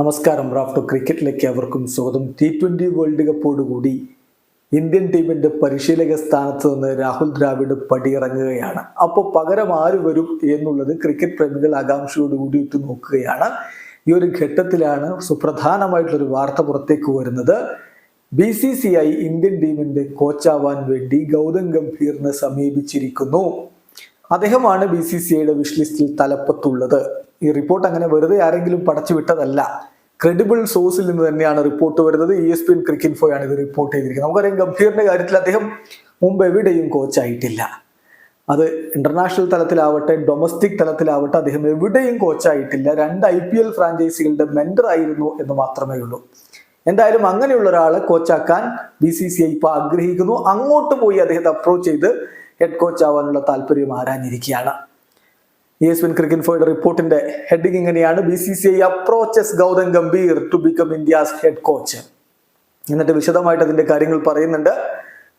നമസ്കാരം. റാഫ്റ്റോ ക്രിക്കറ്റിലേക്ക് അവർക്കും സ്വാഗതം. ടി ട്വന്റി വേൾഡ് കപ്പോടുകൂടി ഇന്ത്യൻ ടീമിന്റെ പരിശീലക സ്ഥാനത്ത് നിന്ന് രാഹുൽ ദ്രാവിഡ് പടിയിറങ്ങുകയാണ്. അപ്പോൾ പകരം ആര് വരും എന്നുള്ളത് ക്രിക്കറ്റ് പ്രേമികൾ ആകാംക്ഷയോടുകൂടി ഇട്ട് നോക്കുകയാണ്. ഈ ഒരു ഘട്ടത്തിലാണ് സുപ്രധാനമായിട്ടുള്ളൊരു വാർത്ത പുറത്തേക്ക് വരുന്നത്. B C C I Indian ടീമിന്റെ കോച്ചാവാൻ വേണ്ടി ഗൗതം ഗംഭീറിനെ സമീപിച്ചിരിക്കുന്നു. അദ്ദേഹമാണ് ബി സി സി ഐയുടെ വിഷ് ലിസ്റ്റിൽ തലപ്പത്തുള്ളത്. ഈ റിപ്പോർട്ട് അങ്ങനെ വെറുതെ ആരെങ്കിലും പടച്ചു വിട്ടതല്ല. ക്രെഡിബിൾ സോഴ്സിൽ നിന്ന് തന്നെയാണ് റിപ്പോർട്ട് വരുന്നത്. E S P N cricket ആണ് ഇത് റിപ്പോർട്ട് ചെയ്തിരിക്കുന്നത്. നമുക്കറിയാം ഗംഭീറിന്റെ കാര്യത്തിൽ അദ്ദേഹം മുമ്പ് എവിടെയും കോച്ചായിട്ടില്ല അത് ഇന്റർനാഷണൽ തലത്തിലാവട്ടെ ഡൊമസ്റ്റിക് തലത്തിലാവട്ടെ അദ്ദേഹം എവിടെയും കോച്ചായിട്ടില്ല രണ്ട് ഐ പി എൽ ഫ്രാഞ്ചൈസികളുടെ മെന്റർ ആയിരുന്നു എന്ന് മാത്രമേ ഉള്ളൂ. എന്തായാലും അങ്ങനെയുള്ള ഒരാളെ കോച്ചാക്കാൻ ബി സി സി ഐ ഇപ്പോൾ ആഗ്രഹിക്കുന്നു. അങ്ങോട്ട് പോയി അദ്ദേഹത്തെ അപ്രോച്ച് ചെയ്ത് ഹെഡ് കോച്ച് ആവാനുള്ള താല്പര്യം ആരാഞ്ഞിരിക്കുകയാണ്. യേസ്വിൻ എസ് ക്രിക്കറ്റ് ഫോയുടെ റിപ്പോർട്ടിന്റെ ഹെഡിങ് ഇങ്ങനെയാണ്. B C C I approaches Gautam Gambhir to become India's head coach എന്നിട്ട് വിശദമായിട്ട് അതിന്റെ കാര്യങ്ങൾ പറയുന്നുണ്ട്.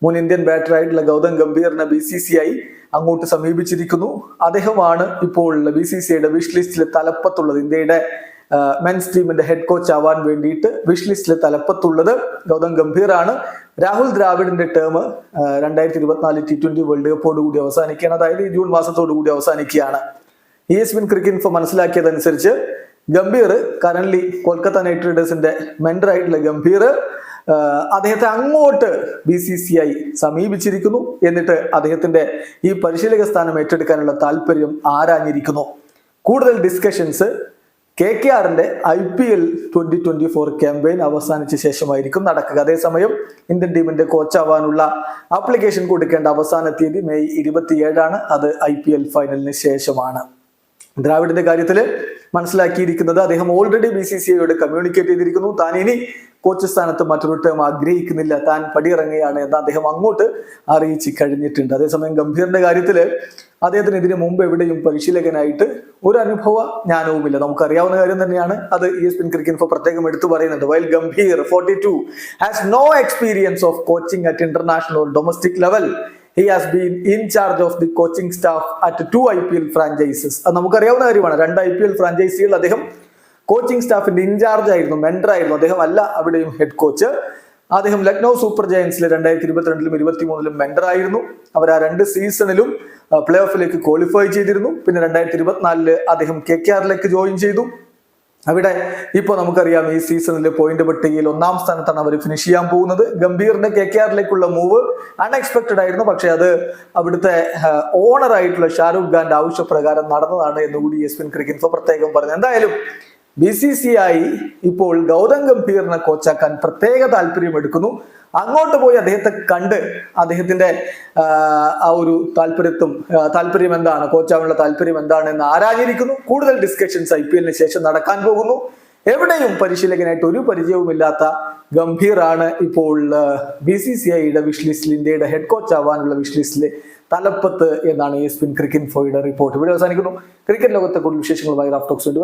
മുൻ ഇന്ത്യൻ ബാറ്ററായിട്ടുള്ള ഗൗതം ഗംഭീറിനെ ബി സി സി ഐ അങ്ങോട്ട് സമീപിച്ചിരിക്കുന്നു. അദ്ദേഹമാണ് ഇപ്പോൾ ബി സി സി ഐയുടെ വിഷ് ലിസ്റ്റിലെ തലപ്പത്തുള്ളത്. ഇന്ത്യയുടെ മെൻസ് ടീമിന്റെ ഹെഡ് കോച്ച് ആവാൻ വേണ്ടിയിട്ട് വിഷ് ലിസ്റ്റിൽ തലപ്പത്തുള്ളത് ഗൗതം ഗംഭീറാണ്. രാഹുൽ ദ്രാവിഡിന്റെ ടേം രണ്ടായിരത്തി ഇരുപത്തിനാല് ടി ട്വന്റി വേൾഡ് കപ്പോട് കൂടി അവസാനിക്കുകയാണ്. അതായത് ജൂൺ മാസത്തോടു കൂടി അവസാനിക്കുകയാണ്. E S PN cricket info മനസ്സിലാക്കിയതനുസരിച്ച് Gambhir current Kolkata night റൈഡേഴ്സിന്റെ മെന്റർ ആയിട്ടുള്ള ഗംഭീർ അദ്ദേഹത്തെ അങ്ങോട്ട് ബി സി സി ഐ സമീപിച്ചിരിക്കുന്നു. എന്നിട്ട് അദ്ദേഹത്തിന്റെ ഈ പരിശീലക സ്ഥാനം ഏറ്റെടുക്കാനുള്ള താല്പര്യം ആരാഞ്ഞിരിക്കുന്നു. കൂടുതൽ ഡിസ്കഷൻസ് കെ കെ ആറിന്റെ I P L twenty twenty four campaign അവസാനിച്ച ശേഷമായിരിക്കും നടക്കുക. അതേസമയം ഇന്ത്യൻ ടീമിന്റെ കോച്ചാവാനുള്ള ആപ്ലിക്കേഷൻ കൊടുക്കേണ്ട അവസാന തീയതി മെയ് ഇരുപത്തിയേഴാണ്. അത് ഐ പി എൽ ഫൈനലിന് ശേഷമാണ്. ദ്രാവിഡിന്റെ കാര്യത്തിൽ മനസ്സിലാക്കിയിരിക്കുന്നത് അദ്ദേഹം ഓൾറെഡി ബി സി സി ഐയോട് കമ്മ്യൂണിക്കേറ്റ് ചെയ്തിരിക്കുന്നു. താൻ ഇനി കോച്ച് സ്ഥാനത്ത് മറ്റൊരു ടേം ആഗ്രഹിക്കുന്നില്ല. താൻ പടിയിറങ്ങുകയാണ് എന്ന് അദ്ദേഹം അങ്ങോട്ട് അറിയിച്ച് കഴിഞ്ഞിട്ടുണ്ട്. അതേസമയം ഗംഭീറിന്റെ കാര്യത്തിൽ അദ്ദേഹത്തിന് ഇതിനു മുമ്പ് എവിടെയും പരിശീലകനായിട്ട് ഒരു അനുഭവ ജ്ഞാനവുമില്ല. നമുക്കറിയാവുന്ന കാര്യം തന്നെയാണ് അത് ഇ എസ് പിൻ ക്രിക്കറ്റ് ഇപ്പോൾ പ്രത്യേകം എടുത്തു പറയുന്നുണ്ട്. While Gambhir forty two has no experience of coaching at international domestic level he has been in charge of the coaching staff at two I P L franchises അത് നമുക്കറിയാവുന്ന കാര്യമാണ്. രണ്ട് I P L ഫ്രാഞ്ചൈസികൾ അദ്ദേഹം coaching സ്റ്റാഫിന്റെ in charge ആയിരുന്നു mentor ആയിരുന്നു. അദ്ദേഹം അല്ല അവിടെയും ഹെഡ് കോച്ച് അദ്ദേഹം ലക്നൗ സൂപ്പർ ജയൻസിൽ രണ്ടായിരത്തി ഇരുപത്തിരണ്ടിലും ഇരുപത്തി മൂന്നിലും മെന്റർ ആയിരുന്നു. അവർ ആ രണ്ട് സീസണിലും പ്ലേ ഓഫിലേക്ക് ക്വാളിഫൈ ചെയ്തിരുന്നു. പിന്നെ രണ്ടായിരത്തി ഇരുപത്തിനാലിൽ അദ്ദേഹം കെ കെ ആറിലേക്ക് ജോയിൻ ചെയ്തു. അവിടെ ഇപ്പോൾ നമുക്കറിയാം ഈ സീസണിലെ പോയിന്റ് പട്ടികയിൽ ഒന്നാം സ്ഥാനത്താണ് അവർ ഫിനിഷ് ചെയ്യാൻ പോകുന്നത്. ഗംഭീറിന്റെ കെ കെ ആറിലേക്കുള്ള മൂവ് അൺഎക്സ്പെക്ടഡ് ആയിരുന്നു. പക്ഷേ അത് അവിടുത്തെ ഓണർ ആയിട്ടുള്ള ഷാരൂഖ് ഖാന്റെ ആവശ്യപ്രകാരം നടന്നതാണ് എന്നുകൂടി എസ് പിൻ ക്രിക്കറ്റ് പ്രത്യേകം പറഞ്ഞു. എന്തായാലും ബി സി സി ആയി ഇപ്പോൾ ഗൗതം ഗംഭീറിനെ കോച്ചാക്കാൻ പ്രത്യേക താല്പര്യം എടുക്കുന്നു. അങ്ങോട്ട് പോയി അദ്ദേഹത്തെ കണ്ട് അദ്ദേഹത്തിന്റെ ആ, ഒരു താല്പര്യത്തും താല്പര്യം എന്താണ് കോച്ചാവാനുള്ള താല്പര്യം എന്താണ് എന്ന് ആരാഞ്ഞിരിക്കുന്നു. കൂടുതൽ ഡിസ്കഷൻസ് ഐ പി എല്ലിന് ശേഷം നടക്കാൻ പോകുന്നു. എവിടെയും പരിശീലകനായിട്ട് ഒരു പരിചയവുമില്ലാത്ത ഗംഭീറാണ് ഇപ്പോൾ ബി സി സി ഐയുടെ വിഷ് ലിസ്റ്റിൽ ഇന്ത്യയുടെ ഹെഡ് കോച്ച് ആവാനുള്ള വിഷ് ലിസ്റ്റിൽ തലപ്പത്ത് എന്നാണ് എസ് പിൻ ക്രിക്കറ്റ് ഫോയുടെ റിപ്പോർട്ട് ഇവിടെ അവസാനിക്കുന്നു. ക്രിക്കറ്റ് ലോകത്തെ കൂടുതൽ വിശേഷങ്ങളുമായി റാഫ്റ്റോക്സ് വേണ്ടി